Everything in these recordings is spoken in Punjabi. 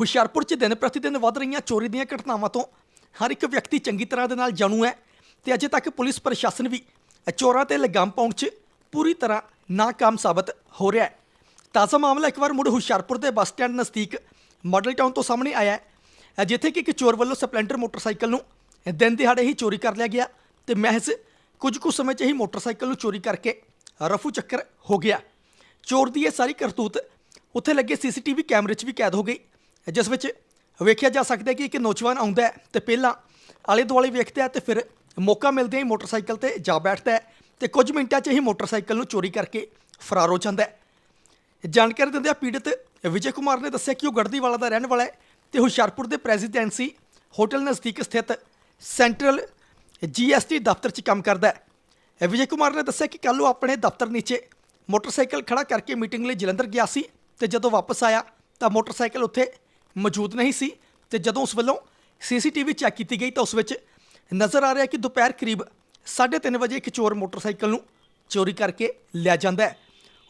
ਹੁਸ਼ਿਆਰਪੁਰ 'ਚ ਦਿਨ ਪ੍ਰਤੀ ਦਿਨ ਵੱਧ ਰਹੀਆਂ ਚੋਰੀ ਦੀਆਂ ਘਟਨਾਵਾਂ ਤੋਂ ਹਰ ਇੱਕ ਵਿਅਕਤੀ ਚੰਗੀ ਤਰ੍ਹਾਂ ਦੇ ਨਾਲ ਜਾਣੂ ਹੈ ਤੇ ਅਜੇ ਤੱਕ ਪੁਲਿਸ ਪ੍ਰਸ਼ਾਸਨ ਵੀ ਚੋਰਾਂ ਤੇ ਲਗਾਮ ਪਾਉਣ 'ਚ ਪੂਰੀ ਤਰ੍ਹਾਂ ਨਾਕਾਮ ਸਾਬਤ ਹੋ ਰਿਹਾ ਹੈ। ਤਾਜ਼ਾ ਮਾਮਲਾ ਇੱਕ ਵਾਰ ਮੁੜ ਹੁਸ਼ਿਆਰਪੁਰ ਦੇ ਬੱਸ ਸਟੈਂਡ ਨਜ਼ਦੀਕ ਮਾਡਲ ਟਾਊਨ ਤੋਂ ਸਾਹਮਣੇ ਆਇਆ ਹੈ, ਜਿੱਥੇ ਕਿ ਇੱਕ ਚੋਰ ਵੱਲੋਂ ਸਪਲੈਂਡਰ ਮੋਟਰਸਾਈਕਲ ਨੂੰ ਦਿਨ ਦਿਹਾੜੇ ਹੀ ਚੋਰੀ ਕਰ ਲਿਆ ਗਿਆ ਤੇ ਮਹਿਜ਼ ਕੁਝ ਕੁ ਸਮੇਂ 'ਚ ਹੀ ਮੋਟਰਸਾਈਕਲ ਨੂੰ ਚੋਰੀ ਕਰਕੇ ਰਫੂ ਚੱਕਰ ਹੋ ਗਿਆ। ਚੋਰ ਦੀ ਇਹ ਸਾਰੀ ਕਰਤੂਤ ਉੱਥੇ ਲੱਗੇ ਸੀਸੀਟੀਵੀ ਕੈਮਰੇ 'ਚ ਵੀ ਕੈਦ ਹੋ ਗਈ। ਜਿਸ ਵਿੱਚ ਵੇਖਿਆ ਜਾ ਸਕਦਾ ਹੈ ਕਿ ਇੱਕ ਨੌਜਵਾਨ ਆਉਂਦਾ ਹੈ ਤੇ ਪਹਿਲਾਂ ਆਲੇ ਦੁਆਲੇ ਵੇਖਦਾ ਹੈ ਤੇ ਫਿਰ ਮੌਕਾ ਮਿਲਦੇ ਹੀ, ਮੋਟਰਸਾਈਕਲ ਤੇ ਜਾ ਬੈਠਦਾ ਹੈ ਤੇ ਕੁਝ ਮਿੰਟਾਂ 'ਚ ਹੀ ਮੋਟਰਸਾਈਕਲ ਨੂੰ ਚੋਰੀ ਕਰਕੇ ਫਰਾਰ ਹੋ ਜਾਂਦਾ ਹੈ। ਜਾਣਕਾਰੀ ਦਿੰਦਿਆਂ ਪੀੜਤ ਵਿਜੇ ਕੁਮਾਰ ਨੇ ਦੱਸਿਆ ਕਿ ਉਹ ਗੜਦੀਵਾਲਾ ਦਾ ਰਹਿਣ ਵਾਲਾ ਹੈ ਤੇ ਹੁਸ਼ਿਆਰਪੁਰ ਦੇ ਪ੍ਰੈਜ਼ੀਡੈਂਸੀ ਹੋਟਲ ਨਜ਼ਦੀਕ ਸਥਿਤ ਸੈਂਟਰਲ ਜੀਐਸਟੀ ਦਫ਼ਤਰ 'ਚ ਕੰਮ ਕਰਦਾ ਹੈ। ਵਿਜੇ ਕੁਮਾਰ ਨੇ ਦੱਸਿਆ ਕਿ ਕੱਲ੍ਹ ਉਹ ਆਪਣੇ ਦਫ਼ਤਰ ਨੀਚੇ ਮੋਟਰਸਾਈਕਲ ਖੜਾ ਕਰਕੇ ਮੀਟਿੰਗ ਲਈ ਜਲੰਧਰ ਗਿਆ ਸੀ ਤੇ ਜਦੋਂ ਵਾਪਸ ਆਇਆ ਤਾਂ ਮੋਟਰਸਾਈਕਲ ਉੱਥੇ ਮੌਜੂਦ ਨਹੀਂ ਸੀ ਤੇ ਜਦੋਂ ਉਸ ਵੱਲੋਂ ਸੀਸੀਟੀਵੀ ਚੈੱਕ ਕੀਤੀ ਗਈ ਤਾਂ ਉਸ ਵਿੱਚ ਨਜ਼ਰ ਆ ਰਿਹਾ ਕਿ ਦੁਪਹਿਰ ਕਰੀਬ 3:30 ਵਜੇ ਇੱਕ ਚੋਰ ਮੋਟਰਸਾਈਕਲ ਨੂੰ ਚੋਰੀ ਕਰਕੇ ਲਿਆ ਜਾਂਦਾ ਹੈ।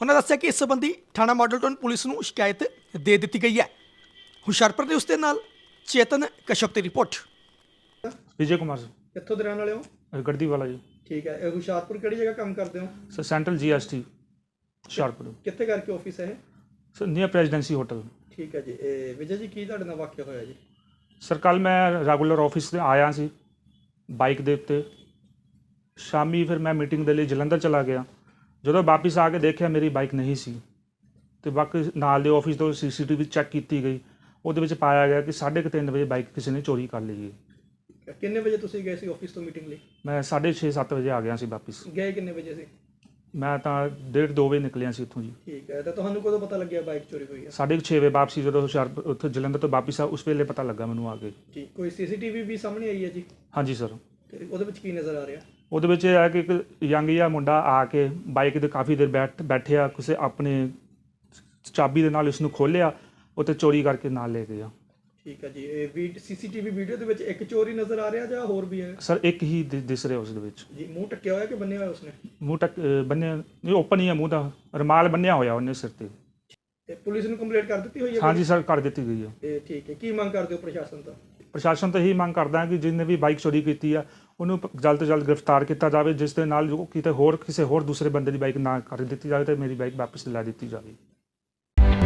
ਉਹਨਾਂ ਦੱਸਿਆ ਕਿ ਇਸ ਸੰਬੰਧੀ ਥਾਣਾ ਮਾਡਲ ਟਾਊਨ ਪੁਲਿਸ ਨੂੰ ਸ਼ਿਕਾਇਤ ਦੇ ਦਿੱਤੀ ਗਈ ਹੈ। ਹੁਸ਼ਿਆਰਪੁਰ ਦੇ ਉਸ ਦੇ ਨਾਲ ਚੇਤਨ ਕਸ਼ਪ ਦੀ ਰਿਪੋਰਟ। ਵਿਜੇ ਕੁਮਾਰ ਕਿੱਥੋਂ ਦੇ ਰਹਿਣ ਵਾਲੇ ਹੋ? ਗੜਦੀ ਵਾਲਾ ਜੀ। ਠੀਕ ਹੈ ਇਹ ਹੁਸ਼ਿਆਰਪੁਰ ਕਿਹੜੀ ਜਗ੍ਹਾ ਕੰਮ ਕਰਦੇ ਹੋ? Sir central GST Hoshiarpur. ਕਿੱਥੇ ਕਰਕੇ ਆਫਿਸ ਹੈ ਇਹ? ਸਰ ਨੀਅਰ ਪ੍ਰੈਜ਼ੀਡੈਂਸੀ ਹੋਟਲ ਠੀਕ ਹੈ ਜੀ। ਇਹ ਵਿਜੇ ਜੀ ਕੀ ਤੁਹਾਡੇ ਨਾਲ ਵਾਕਿਆ ਹੋਇਆ ਜੀ? ਸਰ ਕੱਲ ਮੈਂ ਰੈਗੂਲਰ ਆਫਿਸ ਤੇ ਆਇਆ ਸੀ ਬਾਈਕ ਦੇ ਉੱਤੇ। ਸ਼ਾਮੀ ਫਿਰ ਮੈਂ ਮੀਟਿੰਗ ਦੇ ਲਈ ਜਲੰਧਰ ਚਲਾ ਗਿਆ। ਜਦੋਂ ਵਾਪਸ ਆ ਕੇ ਦੇਖਿਆ ਮੇਰੀ ਬਾਈਕ ਨਹੀਂ ਸੀ ਤੇ ਬਾਕੀ ਨਾਲ ਦੇ ਆਫਿਸ ਤੋਂ ਸੀਸੀਟੀਵੀ ਚੈੱਕ ਕੀਤੀ ਗਈ। ਉਹਦੇ ਵਿੱਚ ਪਾਇਆ ਗਿਆ ਕਿ 3:30 ਵਜੇ ਬਾਈਕ ਕਿਸੇ ਨੇ ਚੋਰੀ ਕਰ ਲਈ ਹੈ। ਕਿੰਨੇ ਵਜੇ ਤੁਸੀਂ ਗਏ ਸੀ ਆਫਿਸ ਤੋਂ ਮੀਟਿੰਗ ਲਈ? ਮੈਂ 6:30 7 ਵਜੇ ਆ ਗਿਆ ਸੀ ਵਾਪਸ। ਗਏ ਕਿੰਨੇ ਵਜੇ ਸੀ? ਮੈਂ ਤਾਂ ਡੇਢ ਦੋ ਵਜੇ ਨਿਕਲਿਆ ਸੀ ਉੱਥੋਂ ਜੀ। ਠੀਕ ਹੈ ਤਾਂ ਤੁਹਾਨੂੰ ਕਦੋਂ ਪਤਾ ਲੱਗਿਆ ਬਾਈਕ ਚੋਰੀ ਹੋਈ ਹੈ? ਸਾਢੇ ਕੁ ਛੇ ਵਜੇ ਵਾਪਸੀ ਜਦੋਂ ਹੁਸ਼ਿਆਰਪੁਰ ਉੱਥੇ ਜਲੰਧਰ ਤੋਂ ਵਾਪਸ ਆ ਉਸ ਵੇਲੇ ਪਤਾ ਲੱਗਾ ਮੈਨੂੰ ਆ ਕੇ। ਠੀਕ ਕੋਈ ਸੀਸੀਟੀਵੀ ਵੀ ਸਾਹਮਣੇ ਆਈ ਹੈ ਜੀ? ਹਾਂਜੀ ਸਰ। ਤੇ ਉਹਦੇ ਵਿੱਚ ਕੀ ਨਜ਼ਰ ਆ ਰਿਹਾ? ਉਹਦੇ ਵਿੱਚ ਇਹ ਹੈ ਕਿ ਇੱਕ ਯੰਗ ਜਿਹਾ ਮੁੰਡਾ ਆ ਕੇ ਬਾਈਕ ਤੇ ਕਾਫੀ ਦੇਰ ਬੈਠ ਬੈਠਿਆ ਕਿਸੇ ਆਪਣੇ ਚਾਬੀ ਦੇ ਨਾਲ ਉਸ ਨੂੰ ਖੋਲਿਆ ਉੱਤੇ ਚੋਰੀ ਕਰਕੇ ਨਾਲ ਲੈ ਗਿਆ। ਠੀਕ ਹੈ ਜੀ ਇਹ ਵੀ ਸੀਸੀਟੀਵੀ ਵੀਡੀਓ ਦੇ ਵਿੱਚ ਇੱਕ ਚੋਰੀ ਨਜ਼ਰ ਆ ਰਿਹਾ ਜਾਂ ਹੋਰ ਵੀ ਹੈ? ਸਰ ਇੱਕ ਹੀ ਦਿ- ਦਿਸ ਰਿਹਾ ਉਸ ਦੇ ਵਿੱਚ। ਜੀ ਮੂੰਹ ਟੱਕਿਆ ਹੋਇਆ ਕਿ ਬੰਨਿਆ ਹੋਇਆ ਉਸਨੇ? ਮੂੰਹ ਟੱਕ ਅਹ ਬੰਨਿਆ ਨਹੀਂ ਓਪਨ ਹੀ ਹੈ ਮੂੰਹ ਦਾ ਰਮਾਲ ਬੰਨਿਆ ਹੋਇਆ ਉਹਨੇ ਸਿਰ ਤੇ। ਤੇ ਪੁਲਿਸ ਨੂੰ ਕੰਪਲੇਂਟ ਕਰ ਦਿੱਤੀ ਹੋਈ ਹੈ? ਹਾਂਜੀ ਸਰ ਕਰ ਦਿੱਤੀ ਗਈ ਹੈ ਇਹ ਠੀਕ ਹੈ ਕੀ ਮੰਗ ਕਰਦੇ ਹੋ ਪ੍ਰਸ਼ਾਸਨ ਤੋਂ? ਪ੍ਰਸ਼ਾਸਨ ਤੋਂ ਇਹੀ ਮੰਗ ਕਰਦਾ ਹਾਂ ਕਿ ਜਿਹਨੇ ਵੀ ਬਾਈਕ ਚੋਰੀ ਕੀਤੀ ਆ ਉਹਨੂੰ ਪ- ਜਲਦ ਤੋਂ ਜਲਦ ਗ੍ਰਿਫਤਾਰ ਕੀਤਾ ਜਾਵੇ ਜਿਸ ਦੇ ਨਾਲ ਜੋ ਕਿਤੇ ਹੋਰ ਕਿਸੇ ਹੋਰ ਦੂਸਰੇ ਬੰਦੇ ਦੀ ਬਾਈਕ ਨਾ ਕਰ ਦਿੱਤੀ ਜਾਵੇ ਤੇ ਮੇਰੀ ਬਾਈਕ ਵਾਪਸ ਲੈ ਦਿੱਤੀ ਜਾਵੇ।